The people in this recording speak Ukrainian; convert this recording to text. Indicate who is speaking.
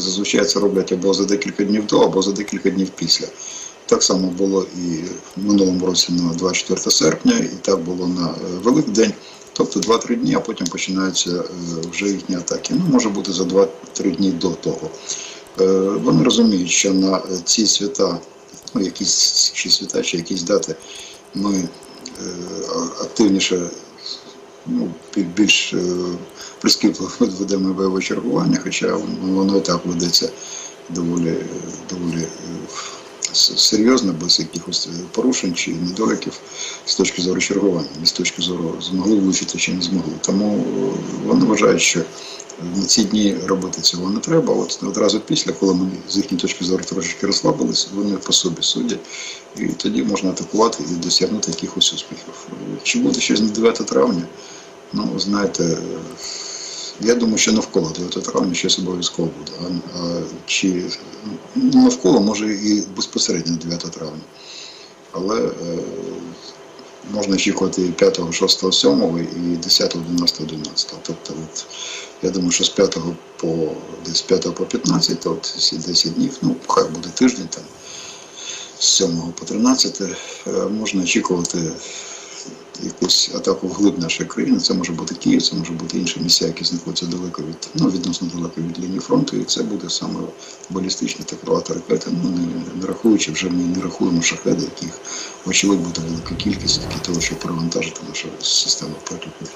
Speaker 1: зазвичай це роблять або за декілька днів до, або за декілька днів після. Так само було і в минулому році на 24 серпня, і так було на е, Великдень. Тобто 2-3 дні, а потім починаються е, вже їхні атаки. Ну, може бути за 2-3 дні до того. Е, Вони розуміють, що на ці свята, ну, якісь чи свята, чи якісь дати, ми активніше, ну, більш прискіпливо ведемо бойове чергування, хоча воно і так ведеться доволі, доволі е, серйозно, без якихось е, порушень чи недоліків з точки зору чергування, не з точки зору змогли влучити чи не змогли. Тому е, вони вважають, що на ці дні робити цього не треба. От одразу після, коли ми з їхньої точки зору трошечки розслабилися, вони по собі судять, і тоді можна атакувати і досягнути якихось успіхів. Чи буде щось на 9 травня? Ну, знаєте, я думаю, що навколо 9 травня щось обов'язково буде. А, а чи ну, навколо може і безпосередньо 9 травня. Але е, можна очікувати і 5, 6, 7 і 10, 11, 11. Тобто, от, я думаю, що з 5 по десь 5 по 15, то от ці 10 днів, ну, хай буде тиждень там, з 7 по 13, е, можна очікувати якусь атаку вглиб нашої країни. Це може бути Київ, це може бути інші місця, які знаходяться далеко від ну, відносно далеко від лінії фронту, і це буде саме балістичні та крилата ракети. Ну не, не рахуючи, вже ми не рахуємо шахеди, яких очевидь буде велика кількість для того, щоб перевантажити нашу систему протипіхотної.